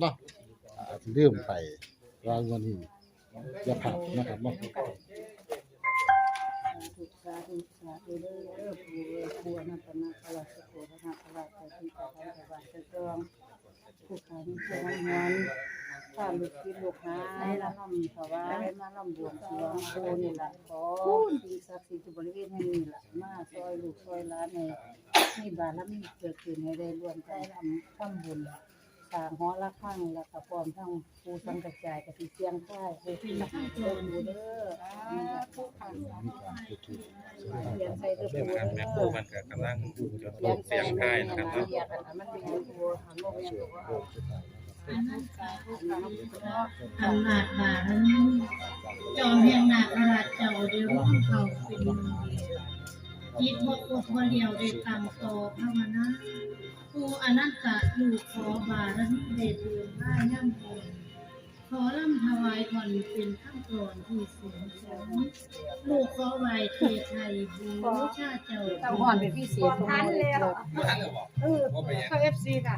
เนาะอาจจะลืมไปวางวันนี้อย่าพลาดนะครับเนาะสาธุสาธุสาธุเด้อเด้อปู่เอ้ยปู่อนันตนาคราชโกธนาคราชที่ตาทางสบายเจริญผู้ขายนิจงงานถ้าลูกศิษย์ลูกหาให้ละลำถวายมาลำบวงสรวงปู่นี่ล่ะขอสิ่งศักดิ์สิทธิ์บริเวณแห่งนี้ล่ะมาซอยลูกซอยหลานให้มีบารมีเกิดขึ้นให้ได้รวมใจทำทำบุญ สร้างหอละข้างแล้วก็พร้อมทั้งผู้สังกระจายกสิเสียงค่ายให้ที่ละเด้อปู่เด้อผู้าเรียนใส่กระเรื่ปูองการแม่ครูมันก็กำลังจดลงเสียงไทายนะครับเนาะเรียนกันมันเป็นตัวทางโลกเนี่ยตัวเอาอำนาจบารมีจอมแห่งนาคราชเจ้าเดียวของเขาเป็นหนึ่งเดียวจิตบ่ครบบ่เดียวได้ตั้งโตภาวนา ผู้อนันตะลูกขอบารมีได้เดินผ้าย่ำบุญขอลำถวายก่อนเป็นข้างก่อนที่สูงสูงลูกขอไหวเทไทยบูชาเจ้าเจ้าห่อนเป็นพิเศษตรงนี้เลยเออเขาเอฟซีค่ะ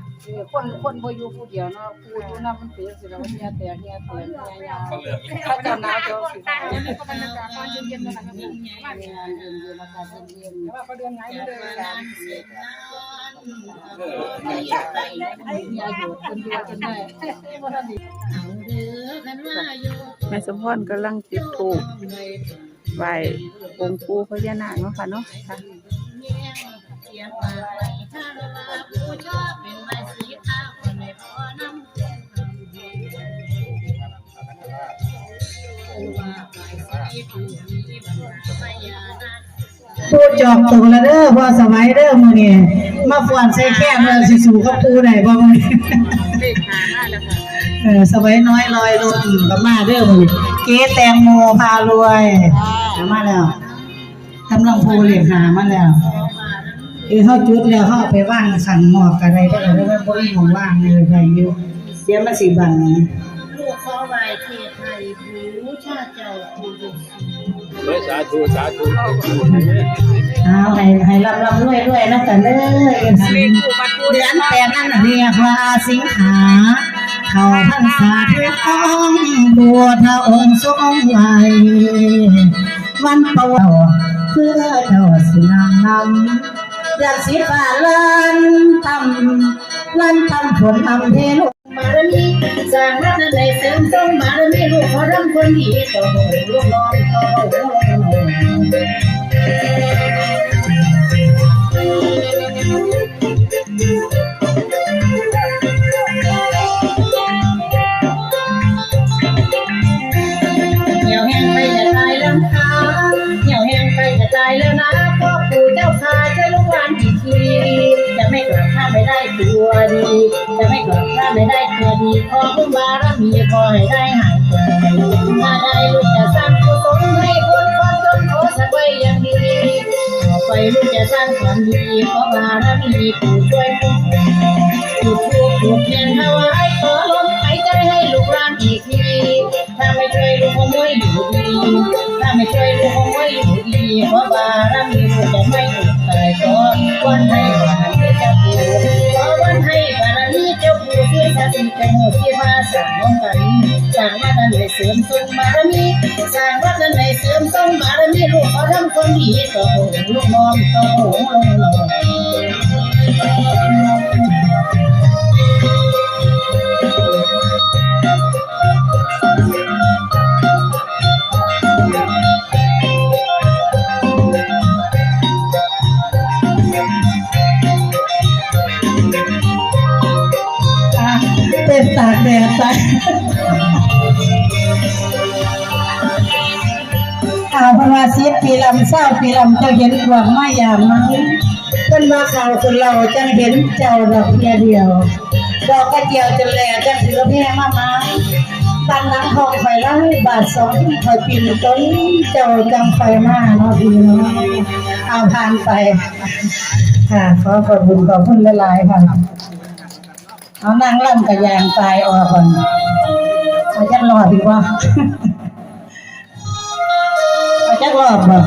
คนคนบอยู่ผู้เดียวเนาะผู้อยู่นำมันเปลี่ยนสิแล้วเฮียแต่เฮียแต่เฮียยาเขาเลือกถ้าเจ้าหนาวเจ้าสิตายแล้ก็บรรยากาศตอนเย็นๆนะคะเย็นเย็นเย็นอากาศเย็นแต่ว่าเขาเดินไงไม่เดินว่ากันานนเสียนานเฮียอยู่จนอยู่จนได้บ่ทันเอาเด้อกันว่าโยแม่สมพรกำลังจุดธูปไงค์ปู่พญานาคเนาเนาะค่ะเสียงมาไหลถ้าเราลาผู้ชอบเป็นใบสีขาวคนในพอน้ำผู้ว่าใบสี แม่สมพรกำลังจิดถูกไหวองค์ปูพญานาคเนาะค่ะเนาะค่ะผู้จอกตกแล้วเด้อว่าสมัยเด้อมือเนี่ย มาฟ้อนใส่แก้มแล้วสิสู่กับปูได้บ่มื้อนี้เลขหามาแล้วค่ะเออสมัยน้อยลอยลมกับมาเด้อมื้อนี้เก๊แตงโมพารวยมาแล้วกำลังพูเรียกหามาแล้วเออเฮาจุดแล้วเฮาเอาไปวางขันหมอกก็ได้เด้อแล้วมันบ่มีหม้องว่างเลยได้อยู่เดี๋ยวมันสิบังลูกขอไหวเทไทย สาธุสาธุเอาให้ให้รับรับรวยรวยนะกันเด้อเดือนแปดนั่นเรียกว่าสิงหาเข้าพรรษาที่อ้องบัวทาองค์ทรงไหววันเป่าเพื่อเจ้าสินางนำอยากสิฟ้าลันทำลันทำผลทำเทลกบารมีสร้างรัตนในเสริมสมบารมีลูก ขอรำคนดีต่อลูกน้องต่อเหี่ยวแห้งไปจะตายแล้วนะเหี่ยวแห้งไปจะตายแล้วนะพ่อปู่เจ้าข้าช่วยลูกหลานอีกทีจะไม่กลับถ้าไม่ได้ตัวดี จะไม่กลับถ้าไม่ได้ตัวดีขอบุญบารมีขอให้ได้หายใจถ้าได้ลูกจะสร้างกุศลให้พ้นความจนขอสักไว้อย่างดีต่อไปลูกจะสร้างความดีขอบารมีปู่ช่วยคุ้มครองจุดทูปจุดเทียนถวายขอลมหายใจให้ลูกหลานอีกทีถ้าไม่ช่วยลูกขโมยอยู่ดีถ้าไม่ช่วยลูกขโมยอยู่ดีเพราะบาร เสริมสร้างบารมีสร้างวัดนั้นให้เสริมสร้างบารมีลูกขอทำความดีต่อลูกน้องต่อหงลงหล่ออะเต้นตากแดดไป ว่าสิบปีลำเศร้าปีลำจ้าเห็นความไม่ยามมั้งเพิ่นมาข่าวคนเราจังเห็นเจ้าดอกเพียเดียวดอกกระเจียวจนแหล่จังสิรแม่มามาบ้านังทองไฟไล่บาทสองคอยปีนต้นเจ้าจังไฟมาเนาะพี่เนาะเอาผ่านไป ค่ะขอขอบคุณขอบคุณหลายๆค่ะเอานางล่ำกับยางตายออกก่อนเอาจักรอดีกว่า จักรอดบ่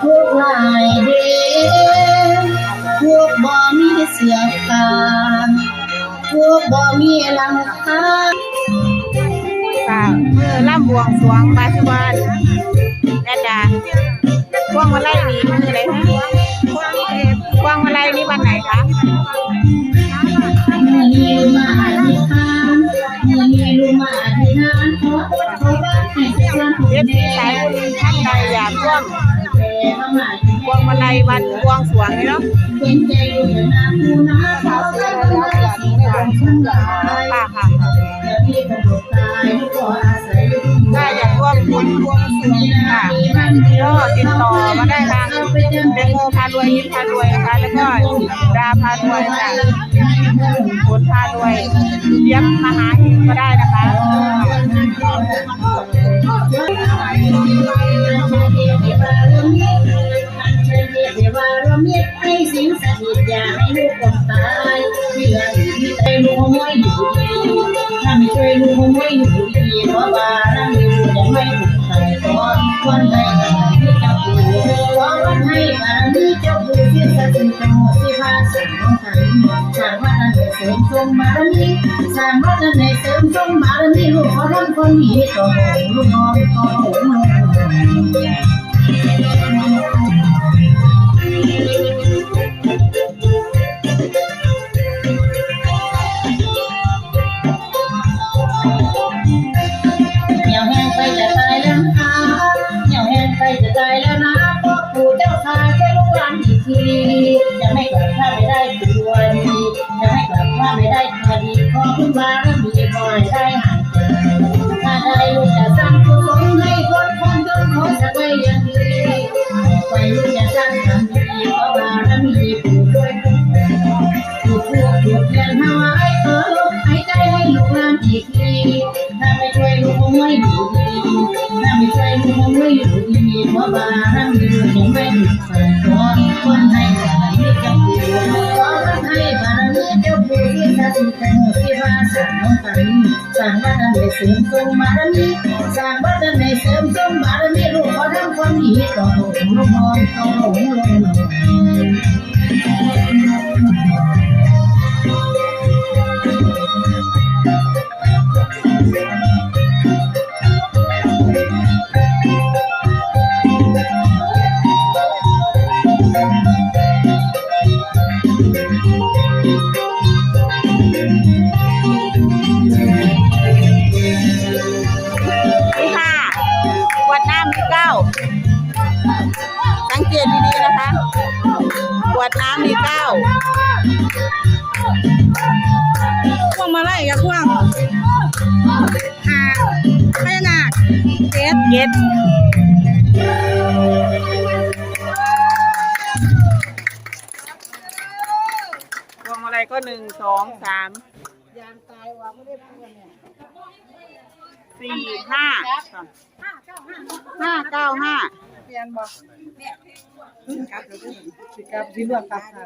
พวกลายเดพวกบ่มีเสือขาวบ่มีหลังคาค่ะมือล่ำบวงสรวงบาสิวานแอดดาพวงมาลัยนี่มืออะไรคะพวงมาลัยนี่วันไหนคะมือนี้มาอธิษฐานมือนี้ลูกมาอธิษฐานขอขอบ้านให้ เจ้าเอฟซีสายบุญท่านใดอยากร่วมแต่มาหมายถึงพวงมาลัยวันบวงสวงเนาะเป็นใจลูกนาผู้นาเสื้องได้สิ่งใดทั้งหลาค่ะถ้าอยากร่วมบุญบวงสวงค่ะก็ติดต่อมาได้ทางเดโมพารวยยิ้มพารวยนะคะแล้วก็ดาพารวยค่ะผลพารวยเลี้ยงมหา งมารมีสร้างวัดนั้นเสริมทรงมารมีลูกขอทำคนนี้ต่อหงลูกน้องต่อหง บารมีขอให้ได้หายถ้าได้ลูกจะสร้างกุศลให้คนคนจนขาจะไว้อย่างดีไปลูกจะสร้างทำดีขอบารมีปู่ช่วยคุ้มครองถูกพวกถูกเทียนถวายเออลมหายใจให้ลูกหลานอีกทีถ้าไม่ช่วยลูกคงไม่อยู่ดีถ้าไม่ช่วยลูกคงไม่อยู่ดีเพราะบารมียังไม่ถูกใส่ตัวคนให้บารมีเจ้าปู่ขอคนให้บารมี เจ้าผู้ที่สถิตในหมดที่ว่าสร้างน้องกันสร้างบ้านในเสริมทรงบารมีสร้างบ้านในเสริมทรงบารมีลูกขอทำความดีต่อหลวงลูกน้องต่อหลวงลงหน่อ ดน้ำมีเก้าพวงมาไล่กับพวงหาพญานาคเจ็ดเย็ดพวงอะไรก็หนึ่งสองสามสี่ห้าห้าเก้าห้า เปลี่ยนบ่ครับสิครับสิเลือกครับค่ะ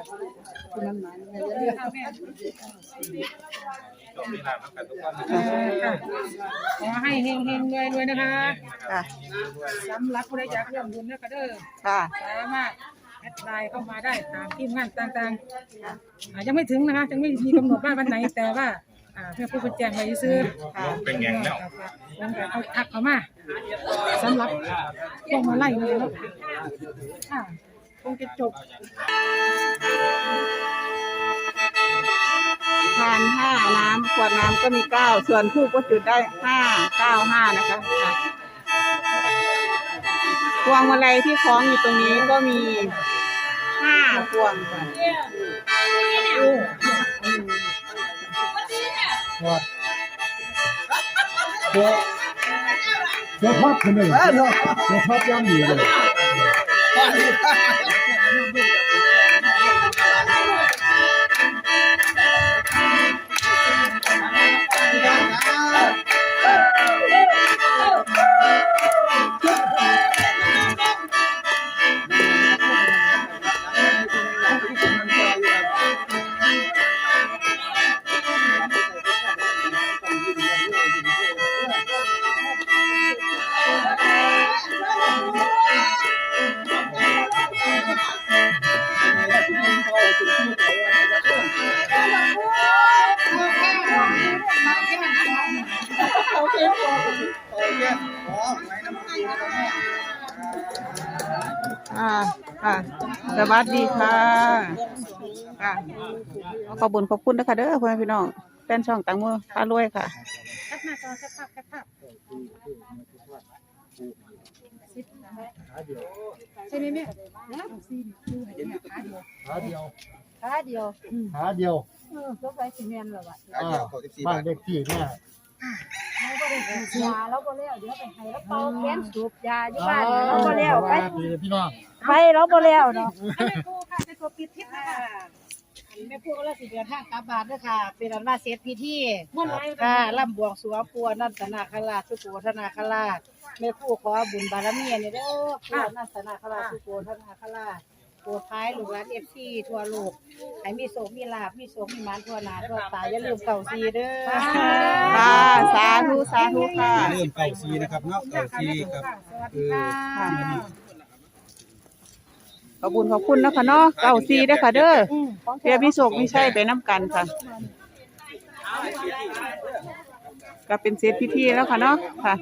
คุณมันหมายเนี่ยเลือกแม่จบเวลาแล้วกันทุกคนขอให้เฮงเฮงรวยรวยนะคะค่ะสำหรับผู้ใดอยากร่วมบุญนะคะเด้อค่ะสามารถแอดไลน์เข้ามาได้ตามที่งานต่างๆอ่ายังไม่ถึงนะคะยังไม่มีกำหนดว่าวันไหนแต่ว่า อ่าเพื่อผู้เป็นแจ้งไว้ซื้อเป็นอย่างแล้วผมก็เอาทักเข้ามาสำหรับพวกมาไล่เลยเนาะค่ะคงจะจบ ทานห้าน้ำขวดน้ำก็มีเก้าส่วนทูบก็จุดได้ห้าเก้าห้านะคะค่ะพวงมาลัยที่คล้องอยู่ตรงนี้ก็มีห้าพวงค่ะ เดี๋ยวเดี๋ยวพับคนหนึ่งเดี๋ยวพับย่ำดีเลย อ่าค่ะสวัสดีค่ะค่ะขอบคุญขอบคุณนะคะเด้อพ่อแม่พี่น้องแฟนช่องตังมือพารวยค่ะใช่ไหมแม่นะซีนคือเห็นเนี่ยขาเดียวขาเดียวขาเดียวขาเดียวเออรถไฟสิแม่นแล้วว่ะอ่าบ้านเลขที่เนี่ย เราก็ได้สูบยาเราก็แล้วเดี๋ยวไปให้เราเป่าแขนสูบยาอยู่บ้านเราก็แล้วไปดีพี่น้องไปเราก็แล้วเนาะอันนี้ครูค่ะเป็นตัวปิดทิศนะคะแม่พูดก็แล้วสิเดือนห้ากลับานเด้อค่ะ เป็นอันว่าเสร็จพิธีค่ะล่ำบวงสรวงปัวนันตนาคราชสุโขธนาคราชแม่ผู้ขอบุญบารมีเนี่ยเด้อปัวนันตนาคราชสุโขธนาคราช ปรดท้ายลูกหลานเอฟซีทั่วโลกให้มีโสมีลาบมีโสมีหมานทั่วหน้าทั่วตาอย่าลืมเก่าซีเด้อค่ะ สาธุ สาธุค่ะ เริ่มเก่าซีนะครับเนาะเก่าซีครับคือค่ะขอบคุญขอบคุณนะคะเนาะเก้าซีได้อค่ะเด้อเพียพิโศกไม่ใช่ไปน้ำกันค่ะ ก็เป็นเซตพิธีแล้วค่ะเนาะค่ะ